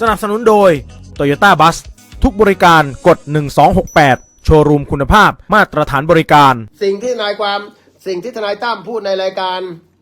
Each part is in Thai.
สนับสนุนโดย Toyota Bus ทุกบริการกด 1268 โชว์รูมคุณภาพมาตรฐานบริการ สิ่งที่นายความสิ่งที่ทนายตั้มพูดในรายการ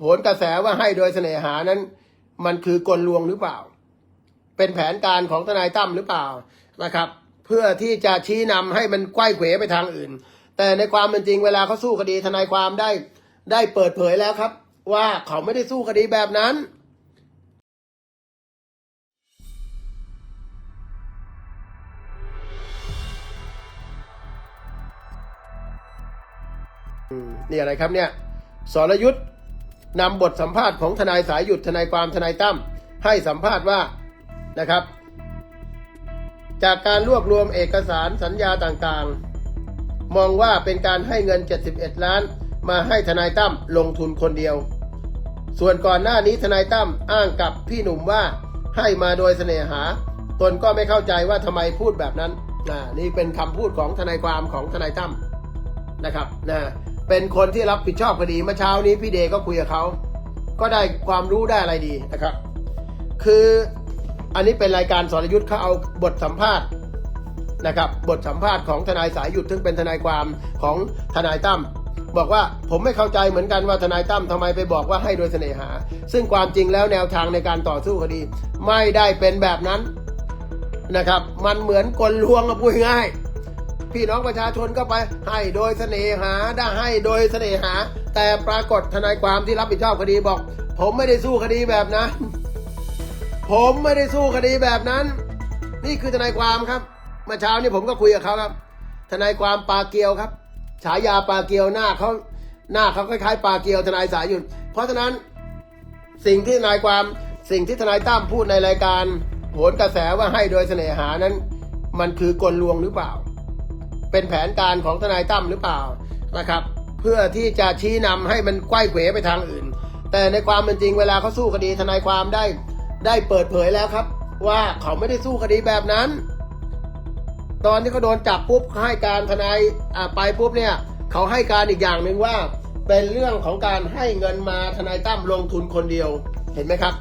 โหนกระแสว่าให้โดยเสน่หานั้น มันคือกลลวงหรือเปล่า เป็นแผนการของทนายตั้มหรือเปล่านะครับ เพื่อที่จะชี้นำให้มันไกว้เขวไปทางอื่น แต่ในความเป็นจริงเวลาเขาสู้คดีทนายความได้ได้เปิดเผยแล้วครับ ว่าเขาไม่ได้สู้คดีแบบนั้น นี่อะไรครับเนี่ยสรยุทธ์นำบทสัมภาษณ์ของทนายสายหยุดทนายความทนายตั้มให้สัมภาษณ์ว่านะครับ จากการรวบรวมเอกสารสัญญาต่างๆ มองว่าเป็นการให้เงิน 71 ล้าน มาให้ทนายตั้มลงทุนคนเดียว ส่วนก่อนหน้านี้ทนายตั้มอ้างกับพี่หนุ่มว่าให้มาโดยเสน่หา ตนก็ไม่เข้าใจว่าทำไมพูดแบบนั้นอ่านี่เป็นคำพูดของทนายความของทนายตั้มนะครับนะ เป็นคนที่รับผิดชอบคดีเมื่อเช้านี้พี่เดก็คุยกับเขา ก็ได้ความรู้ได้อะไรดีนะครับ คืออันนี้เป็นรายการสรยุทธ์เขาเอาบทสัมภาษณ์นะครับ บทสัมภาษณ์ของทนายสายหยุดซึ่งเป็นทนายความของทนายตั้มบอกว่าผมไม่เข้าใจเหมือนกันว่าทนายตั้มทำไมไปบอกว่าให้โดยเสน่หา ซึ่งความจริงแล้วแนวทางในการต่อสู้คดี ไม่ได้เป็นแบบนั้นนะครับ มันเหมือนกลลวงอะพูดง่าย พี่น้องประชาชนก็ไปให้โดยเสน่หาได้ให้โดยเสน่หา แต่ปรากฏทนายความที่รับผิดชอบคดีบอก ผมไม่ได้สู้คดีแบบนั้น ผมไม่ได้สู้คดีแบบนั้น นี่คือทนายความครับเมื่อเช้านี้ผมก็คุยกับเขาครับ ทนายความปลาเกียวครับ ฉายาปลาเกียวหน้าเขาหน้าเขาคล้ายๆปลาเกียวทนายสายหยุดเพราะฉะนั้นสิ่งที่ทนายความสิ่งที่ทนายตั้มพูดในรายการโหนกระแสว่าให้โดยเสน่หานั้น มันคือกลลวงหรือเปล่า เป็นแผนการของทนายตั้มหรือเปล่านะครับ เพื่อที่จะชี้นำให้มันไกว้เขวไปทางอื่น แต่ในความเป็นจริงเวลาเขาสู้คดีทนายความได้ได้เปิดเผยแล้วครับ ว่าเขาไม่ได้สู้คดีแบบนั้น ตอนที่เขาโดนจับปุ๊บเขาให้การทนายไปปุ๊บเนี่ยเขาให้การอีกอย่างหนึ่งว่า เป็นเรื่องของการให้เงินมาทนายตั้มลงทุนคนเดียวเห็นไหมครับ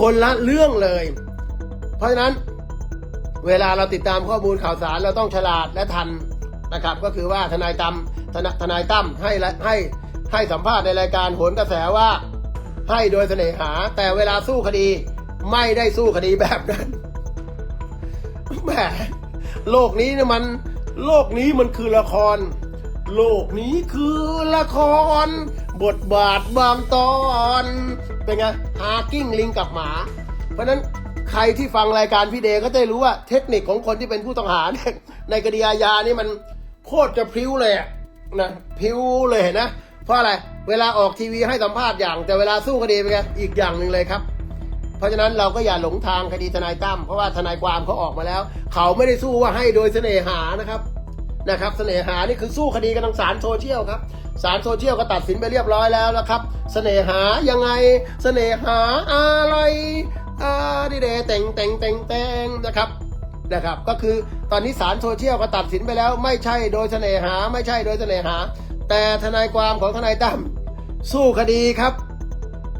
คนละเรื่องเลย เพราะฉะนั้นเวลาเราติดตามข้อมูลข่าวสารเราต้องฉลาดและทัน นะครับ ก็คือว่าทนายตั้มทนนายตั้มให้ให้ให้สัมภาษณ์ในรายการโหนกระแสว่าให้โดยเสน่หา แต่เวลาสู้คดีไม่ได้สู้คดีแบบนั้นแหมโลกนี้เนี่ยมัน โลกนี้มันคือละคร โลกนี้คือละคร บทบาทบางตอนเป็นไงหากิ้งลิงกับหมา เพราะนั้นใครที่ฟังรายการพี่เดก็จะได้รู้ว่าเทคนิคของคนที่เป็นผู้ต้องหาในคดีอาญานี่มัน โคตรจะพริ้วเลยอะนะพริ้วเลยเห็นนะ เพราะอะไร เวลาออกทีวีให้สัมภาษณ์อย่าง แต่เวลาสู้คดีเป็นไงอีกอย่างหนึ่งเลยครับ เพราะฉะนั้นเราก็อย่าหลงทางคดีทนายตั้มเพราะว่าทนายความเขาออกมาแล้ว เขาไม่ได้สู้ว่าให้โดยเสน่หานะครับนะครับเสน่หานี่คือสู้คดีกันทางศาลโซเชียลครับศาลโซเชียลก็ตัดสินไปเรียบร้อยแล้วนะครับ เสน่หายังไงเสน่หาอะไรอ่าดิเดแต่งแต่งแต่งแต่งนะครับ นะครับ ก็คือตอนนี้ศาลโซเชียลก็ตัดสินไปแล้ว ไม่ใช่โดยเสน่หา ไม่ใช่โดยเสน่หา แต่ทนายความของทนายตั้มสู้คดีครับ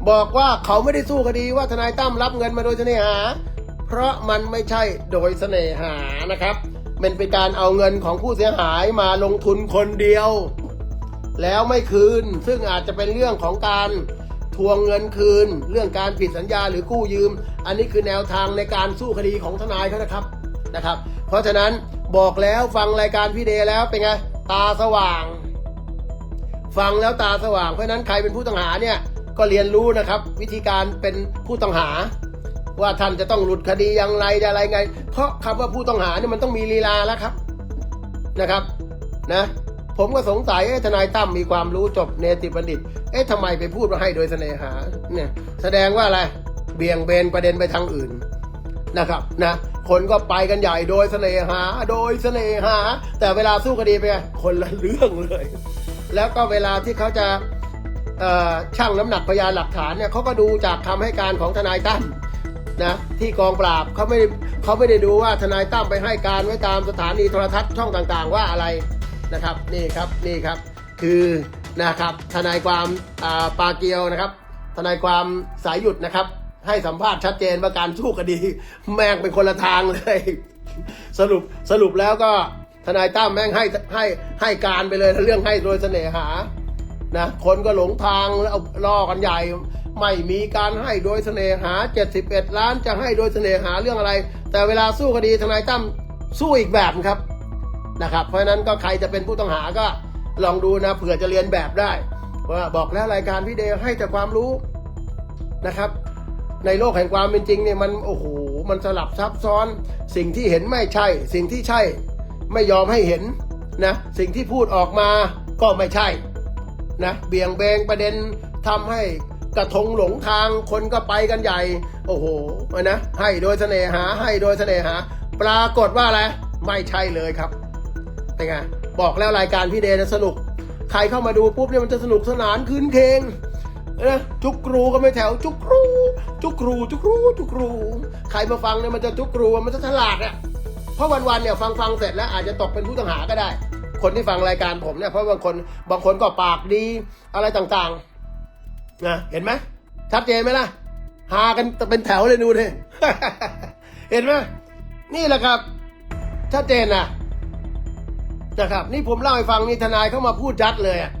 บอกว่าเขาไม่ได้สู้คดีว่าทนายตั้มรับเงินมาโดยเสน่หา เพราะมันไม่ใช่โดยเสน่หานะครับ มันเป็นการเอาเงินของผู้เสียหายมาลงทุนคนเดียว แล้วไม่คืนซึ่งอาจจะเป็นเรื่องของการทวงเงินคืน เรื่องการผิดสัญญาหรือกู้ยืม อันนี้คือแนวทางในการสู้คดีของทนายเขานะครับ นะครับ เพราะฉะนั้นบอกแล้วฟังรายการพี่เดแล้วเป็นไงตาสว่าง ฟังแล้วตาสว่าง เพราะฉะนั้นใครเป็นผู้ต้องหาเนี่ยก็เรียนรู้นะครับ วิธีการเป็นผู้ต้องหา ว่าท่านจะต้องหลุดคดีอย่างไรอะไรไง เพราะคำว่าผู้ต้องหาเนี่ยมันต้องมีลีลาแล้วครับนะครับนะผมก็สงสัยเอ๊ะทนายตั้มมีความรู้จบเนติบัณฑิต เอ๊ะทำไมไปพูดว่าให้โดยเสน่หาเนี่ยแสดงว่าอะไรเบี่ยงเบนประเด็นไปทางอื่น นะครับนะคนก็ไปกันใหญ่โดยเสน่หา โดยเสน่หา แต่เวลาสู้คดีไปคนละเรื่องเลย แล้วก็เวลาที่เขาจะเอ่อชั่งน้ำหนักพยานหลักฐานเนี่ยเขาก็ดูจากคำให้การของทนายตั้มนะที่กองปราบเขาไม่เขาไม่ได้ดูว่าทนายตั้มไปให้การไว้ตามสถานีโทรทัศน์ช่องต่างๆ ว่าอะไรนะครับนี่ครับนี่ครับคือนะครับทนายความอ่าปาเกียวนะครับ ทนายความสายหยุดนะครับ ให้สัมภาษณ์ชัดเจนว่าการสู้คดี แม่งเป็นคนละทางเลย สรุปสรุปแล้วก็ทนายตั้มแม่งให้ให้ให้การไปเลยเรื่องให้โดยเสน่หานะคนก็หลงทางแล้วเอาล่อกันใหญ่ ไม่มีการให้โดยเสน่หา 71 ล้านจะให้โดยเสน่หาเรื่องอะไร แต่เวลาสู้คดีทนายตั้มสู้อีกแบบครับนะครับ เพราะนั้นก็ใครจะเป็นผู้ต้องหาก็ลองดูนะเผื่อจะเรียนแบบได้ว่าบอกแล้วรายการพี่เดให้แต่ความรู้นะครับ ในโลกแห่งความเป็นจริงเนี่ยมันโอ้โหมันสลับซับซ้อน สิ่งที่เห็นไม่ใช่ สิ่งที่ใช่ไม่ยอมให้เห็นนะสิ่งที่พูดออกมาก็ไม่ใช่นะเบี่ยงเบงประเด็นทำให้กระทงหลงทางคนก็ไปกันใหญ่ โอ้โหนะให้โดยเสน่หาให้โดยเสน่หา ปรากฏว่าอะไรไม่ใช่เลยครับเป็นไงบอกแล้วรายการพี่เดนสนุก ใครเข้ามาดูปุ๊บเนี่ยมันจะสนุกสนานคืนเคงนะจุกครูก็ไม่แถวจุกครู จุกครูจุกครูจุกครูใครมาฟังเนี่ยมันจะจุกครูมันจะฉลาดอะเพราะวันๆเนี่ยฟังฟังเสร็จแล้วอาจจะตกเป็นผู้ต้องหาก็ได้ คนที่ฟังรายการผมเนี่ยเพราะบางคนบางคนก็ปากดีอะไรต่างๆนะเห็นไหมชัดเจนไหมล่ะหากันเป็นแถวเลยดูดิเห็นไหมนี่แหละครับชัดเจนนะนะครับ นี่ผมเล่าให้ฟังนี่ทนายเข้ามาพูดชัดเลยอะ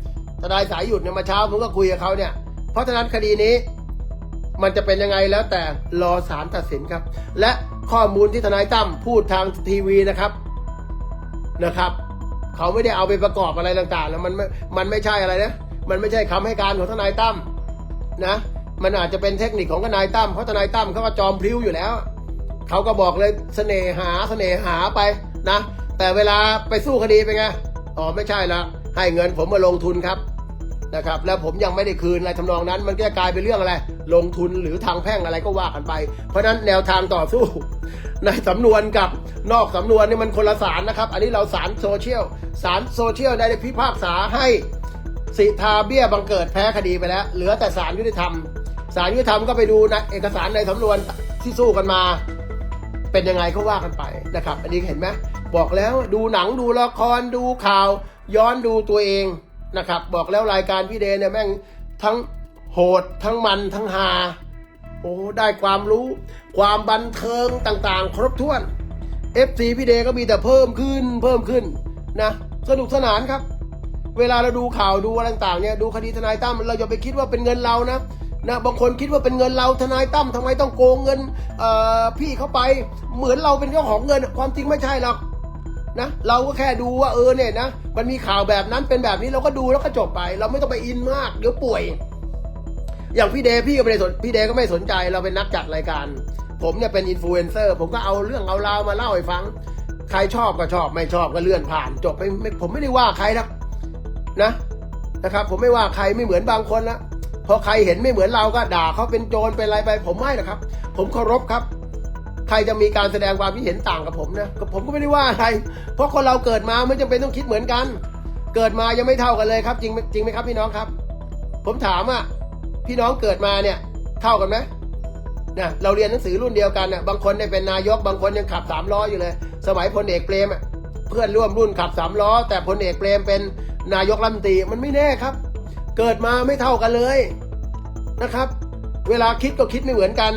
ทนายสายหยุดเนี่ยมาเช้าผมก็คุยกับเขาเนี่ย เพราะฉะนั้นคดีนี้ มันจะเป็นยังไงแล้วแต่รอศาลตัดสินครับ และข้อมูลที่ทนายตั้มพูดทางทีวีนะครับนะครับ เขาไม่ได้เอาไปประกอบอะไรต่างๆ แล้วมันไม่มันไม่ใช่อะไรนะมันไม่ใช่คำให้การของทนายตั้มนะ มันอาจจะเป็นเทคนิคของทนายตั้มเพราะทนายตั้มเขาก็จอมพลิ้วอยู่แล้ว เขาก็บอกเลยเสน่หาเสน่หาไปนะ แต่เวลาไปสู้คดีเป็นไงอ๋อไม่ใช่ละให้เงินผมมาลงทุนครับ นะครับแล้วผมยังไม่ได้คืนอะไรทำนองนั้น มันก็กลายเป็นเรื่องอะไร ลงทุนหรือทางแพ่งอะไรก็ว่ากันไป เพราะฉะนั้นแนวทางต่อสู้ ในสำนวนกับนอกสำนวนนี่มันคนละสารนะครับ อันนี้เราสารโซเชียลสารโซเชียลได้พิพากษาให้สิทาเบี้ยบังเกิดแพ้คดีไปแล้ว เหลือแต่สารยุติธรรมสารยุติธรรมก็ไปดูนะเอกสารในสำนวนที่สู้กันมา เป็นยังไงก็ว่ากันไปนะครับ อันนี้เห็นไหมบอกแล้วดูหนังดูละครดูข่าว ย้อนดูตัวเอง นะครับ บอกแล้วรายการพี่เดย์เนี่ยแม่งทั้งโหดทั้งมันทั้งฮาโอ้ได้ความรู้ ความบันเทิงต่างๆ ครบถ้วน FC พี่เดย์ก็มีแต่เพิ่มขึ้นเพิ่มขึ้นนะสนุกสนานครับ เวลาเราดูข่าวดูอะไรต่างๆเนี่ยดูคดีทนายตั้มเราอย่าไปคิดว่าเป็นเงินเรานะนะบางคนคิดว่าเป็นเงินเราทนายตั้มทำไมต้องโกงเงินพี่เขาไป เหมือนเราเป็นเจ้าของเงิน ความจริงไม่ใช่หรอก นะเราก็แค่ดูว่าเออเนี่ยนะมันมีข่าวแบบนั้นเป็นแบบนี้เราก็ดูแล้วก็จบไป เราไม่ต้องไปอินมากเดี๋ยวป่วย อย่างพี่เดพี่ก็ไม่ได้สนพี่เดก็ไม่สนใจเราเป็นนักจัดรายการ ผมเนี่ยเป็นอินฟลูเอนเซอร์ผมก็เอาเรื่องเอาราวมาเล่าให้ฟัง ใครชอบก็ชอบไม่ชอบก็เลื่อนผ่านจบไปผมไม่ได้ว่าใครนะนะนะครับ ผมไม่ว่าใครไม่เหมือนบางคนละพอใครเห็นไม่เหมือนเราก็ด่าเขาเป็นโจรเป็นอะไรไป ผมไม่นะครับ ผมเคารพครับ ใครจะมีการแสดงความคิดเห็นต่างกับผมนะก็ผมก็ไม่ได้ว่าอะไร เพราะคนเราเกิดมาไม่จำเป็นต้องคิดเหมือนกัน เกิดมายังไม่เท่ากันเลยครับ จริงจริงไหมครับพี่น้องครับ ผมถามอะพี่น้องเกิดมาเนี่ยเท่ากันไหมนะเราเรียนหนังสือรุ่นเดียวกันน่ะบางคนได้เป็นนายกบางคนยังขับสามล้ออยู่เลย สมัยพลเอกเปรมเพื่อนร่วมรุ่นขับสามล้อ แต่พลเอกเปรมเป็นนายกรัฐมนตรีมันไม่แน่ครับ เกิดมาไม่เท่ากันเลยนะครับ เวลาคิดก็คิดไม่เหมือนกัน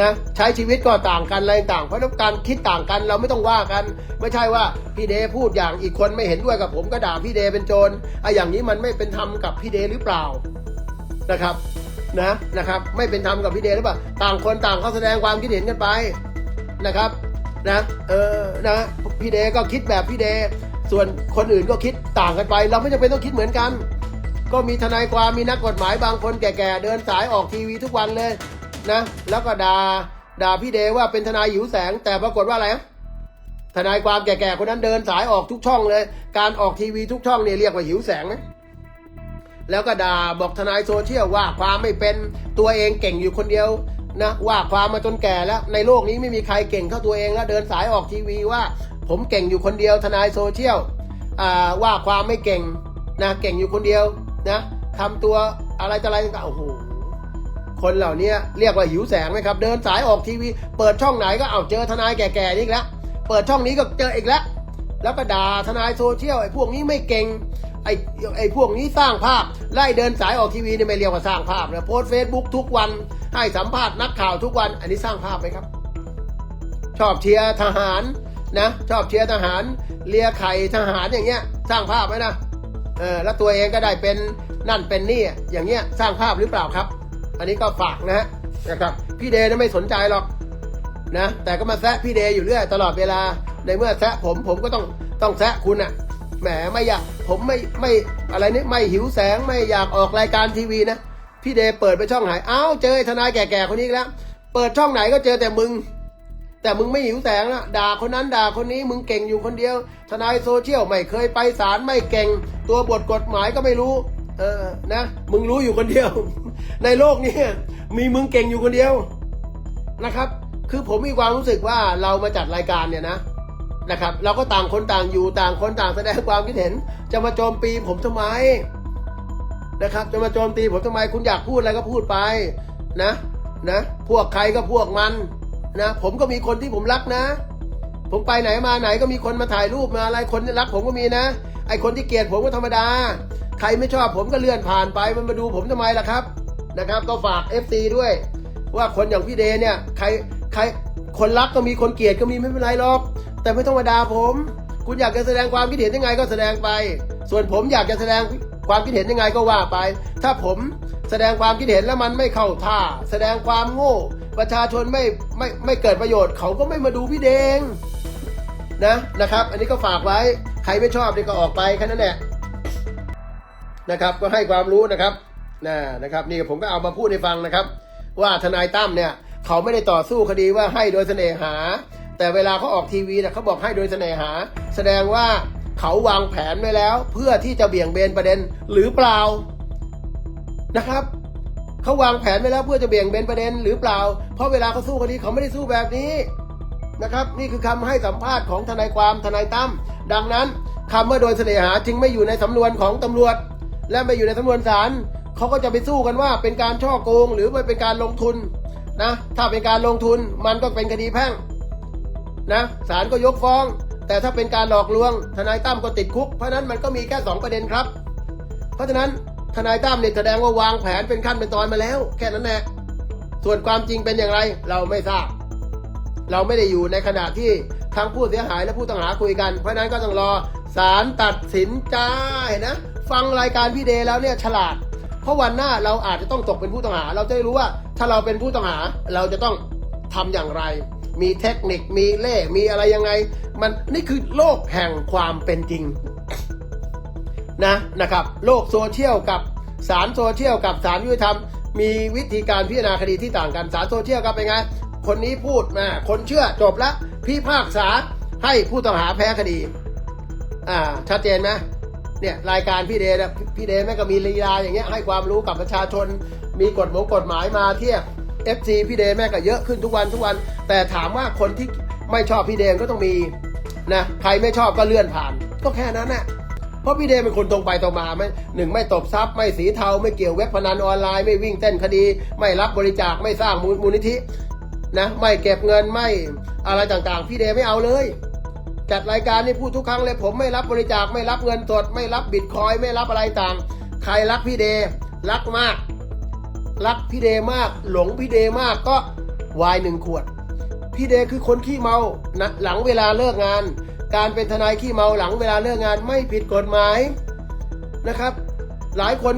นะใช้ชีวิตก็ต่างกันอะไรต่าง เพราะฉะนั้นการคิดต่างกันเราไม่ต้องว่ากัน ไม่ใช่ว่าพี่เดพูดอย่างอีกคนไม่เห็นด้วยกับผมก็ด่าพี่เดเป็นโจรไอ้อย่างนี้มันไม่เป็นธรรมกับพี่เดหรือเปล่านะครับนะนะครับ ไม่เป็นธรรมกับพี่เดหรือเปล่าต่างคนต่างเขาแสดงความคิดเห็นกันไปนะครับนะเออนะพี่เดก็คิดแบบพี่เดส่วนคนอื่นก็คิดต่างกันไป เราไม่จำเป็นต้องคิดเหมือนกัน ก็มีทนายความมีนักกฎหมายบางคนแก่ๆเดินสายออกทีวีทุกวันเลย นะ แล้วก็ด่าด่าพี่เดว่าเป็นทนายหิวแสง แต่ปรากฏว่าอะไรนะทนายความแก่ๆคนนั้นเดินสายออกทุกช่องเลย การออกทีวีทุกช่องเนี่ยเรียกว่าหิวแสงไหมแล้วก็ด่าบอกทนายโซเชียลว่าความไม่เป็นตัวเองเก่งอยู่คนเดียวนะว่าความมาจนแก่แล้วในโลกนี้ไม่มีใครเก่งเท่าตัวเองแล้วเดินสายออกทีวีว่า ผมเก่งอยู่คนเดียวทนายโซเชียลว่าความไม่เก่งนะเก่งอยู่คนเดียวนะทำตัวอะไรจะอะไรต่างๆโอ้โห คนเหล่านี้เรียกว่าหิวแสงไหมครับ เดินสายออกทีวี เปิดช่องไหนก็เอาเจอทนายแก่ๆนี่อีกแล้ว เปิดช่องนี้ก็เจออีกแล้ว แล้วก็ด่าทนายโซเชียลไอ้พวกนี้ไม่เก่ง ไอ้ไอ้พวกนี้สร้างภาพ ไล่เดินสายออกทีวีนี่ไม่เรียกว่าสร้างภาพนะโพสเฟซบุ๊กทุกวัน ให้สัมภาษณ์นักข่าวทุกวัน อันนี้สร้างภาพไหมครับ ชอบเชียร์ทหารนะ ชอบเชียร์ทหาร เลียไข่ทหารอย่างเงี้ย สร้างภาพไหมนะเออแล้วตัวเองก็ได้เป็นนั่นเป็นนี่อย่างเงี้ยสร้างภาพหรือเปล่าครับ อันนี้ก็ฝากนะฮะนะครับพี่เดย์นะไม่สนใจหรอกนะแต่ก็มาแซะพี่เดย์อยู่เรื่อยตลอดเวลาในเมื่อแซะผมผมก็ต้องต้องแซะคุณอะแหมไม่อยากผมไม่ไม่อะไรนี่ไม่หิวแสงไม่อยากออกรายการทีวีนะพี่เดย์เปิดไปช่องไหนอ้าวเจอทนายแก่ๆคนนี้แล้วเปิดช่องไหนก็เจอแต่มึง แต่มึงไม่หิวแสงนะด่าคนนั้นด่าคนนี้มึงเก่งอยู่คนเดียว ทนายโซเชียลไม่เคยไปศาลไม่เก่ง ตัวบทกฎหมายก็ไม่รู้ เออนะ มึงรู้อยู่คนเดียว ในโลกนี้มีมึงเก่งอยู่คนเดียวนะครับ คือผมมีความรู้สึกว่าเรามาจัดรายการเนี่ยนะนะครับ เราก็ต่างคนต่างอยู่ต่างคนต่างแสดงความคิดเห็น จะมาโจมตีผมทำไมนะครับ จะมาโจมตีผมทำไมคุณอยากพูดอะไรก็พูดไปนะนะพวกใครก็พวกมันนะผมก็มีคนที่ผมรักนะ ผมไปไหนมาไหนก็มีคนมาถ่ายรูปมาอะไรคนรักผมก็มีนะ ไอคนที่เกลียดผมก็ธรรมดา ใครไม่ชอบผมก็เลื่อนผ่านไปมันมาดูผมทำไมล่ะครับ นะครับ ก็ฝาก FC ด้วย ว่าคนอย่างพี่เดเนี่ยใครใครคนรักก็มีคนเกลียดก็มีไม่เป็นไรหรอก แต่ไม่ต้องมาด่าผม คุณอยากจะแสดงความคิดเห็นยังไงก็แสดงไป ส่วนผมอยากจะแสดงความคิดเห็นยังไงก็ว่าไป ถ้าผมแสดงความคิดเห็นแล้วมันไม่เข้าท่า แสดงความโง่ ประชาชนไม่ไม่ไม่เกิดประโยชน์ เขาก็ไม่มาดูพี่เดงนะนะครับ อันนี้ก็ฝากไว้ใครไม่ชอบนี่ก็ออกไปแค่นั้นแหละนะครับ ก็ให้ความรู้นะครับ นะนะครับนี่ผมก็เอามาพูดให้ฟังนะครับ ว่าทนายตั้มเนี่ยเขาไม่ได้ต่อสู้คดีว่าให้โดยเสน่หา แต่เวลาเขาออกทีวีเนี่ยเขาบอกให้โดยเสน่หา แสดงว่าเขาวางแผนไว้แล้ว เพื่อที่จะเบี่ยงเบนประเด็นหรือเปล่านะครับเขาวางแผนไว้แล้วเพื่อจะเบี่ยงเบนประเด็นหรือเปล่า เพราะเวลาเขาสู้คดีเขาไม่ได้สู้แบบนี้นะครับ นี่คือคำให้สัมภาษณ์ของทนายความทนายตั้มดังนั้นคำว่าโดยเสน่หาจึงไม่อยู่ในสำนวนของตำรวจ และไม่อยู่ในสำนวนศาล เขาก็จะไปสู้กันว่าเป็นการช่อโกงหรือว่าเป็นการลงทุนนะถ้าเป็นการลงทุนมันก็เป็นคดีแพ่งนะศาลก็ยกฟ้อง แต่ถ้าเป็นการหลอกลวง ทนายตั้มก็ติดคุก เพราะนั้นมันก็มีแค่สองประเด็นครับ เพราะฉะนั้นทนายตั้มเนี่ยแสดงว่าวางแผนเป็นขั้นเป็นตอนมาแล้ว แค่นั้นแหละส่วนความจริงเป็นอย่างไรเราไม่ทราบ เราไม่ได้อยู่ในขณะที่ทั้งผู้เสียหายและผู้ต้องหาคุยกัน เพราะฉะนั้นก็ต้องรอศาลตัดสินใจนะ ฟังรายการพี่เดย์แล้วเนี่ยฉลาด เพราะวันหน้าเราอาจจะต้องตกเป็นผู้ต้องหา เราจะได้รู้ว่าถ้าเราเป็นผู้ต้องหาเราจะต้องทำอย่างไร มีเทคนิคมีเล่มีอะไรยังไง มันนี่คือโลกแห่งความเป็นจริงนะนะครับ โลกโซเชียลกับสารโซเชียลกับสารยุติธรรม มีวิธีการพิจารณาคดีที่ต่างกันสารโซเชียลครับเป็นไงคนนี้พูดมาคนเชื่อจบแล้วพิพากษาให้ผู้ต้องหาแพ้คดี อ่า ชัดเจนไหม เนี่ยรายการพี่เดย์นะพี่เดย์แม่งก็มีลีลาอย่างเงี้ยให้ความรู้กับประชาชน มีกฎหมงกฎหมายมาเทียบ FC พี่เดย์แม่งก็เยอะขึ้นทุกวันทุกวัน แต่ถามว่าคนที่ไม่ชอบพี่เดย์ก็ต้องมีนะใครไม่ชอบก็เลื่อนผ่าน ก็แค่นั้นแหละเพราะพี่เดย์เป็นคนตรงไปตรงมาไม่หนึ่งไม่ตบทรัพย์ไม่สีเทาไม่เกี่ยวเว็บพนันออนไลน์ไม่วิ่งเต้นคดี ไม่รับบริจาคไม่สร้างมูลมูลนิธินะไม่เก็บเงินไม่อะไรต่างๆ พี่เดย์ไม่เอาเลย จัดรายการนี่พูดทุกครั้งเลยผมไม่รับบริจาคไม่รับเงินสดไม่รับบิตคอยไม่รับอะไรต่าง ใครรักพี่เดย์รักมาก รักพี่เดย์มาก หลงพี่เดย์มากก็วายหนึ่งขวด พี่เดย์คือคนขี้เมานะหลังเวลาเลิกงาน การเป็นทนายขี้เมาหลังเวลาเลิกงานไม่ผิดกฎหมายนะครับ หลายคน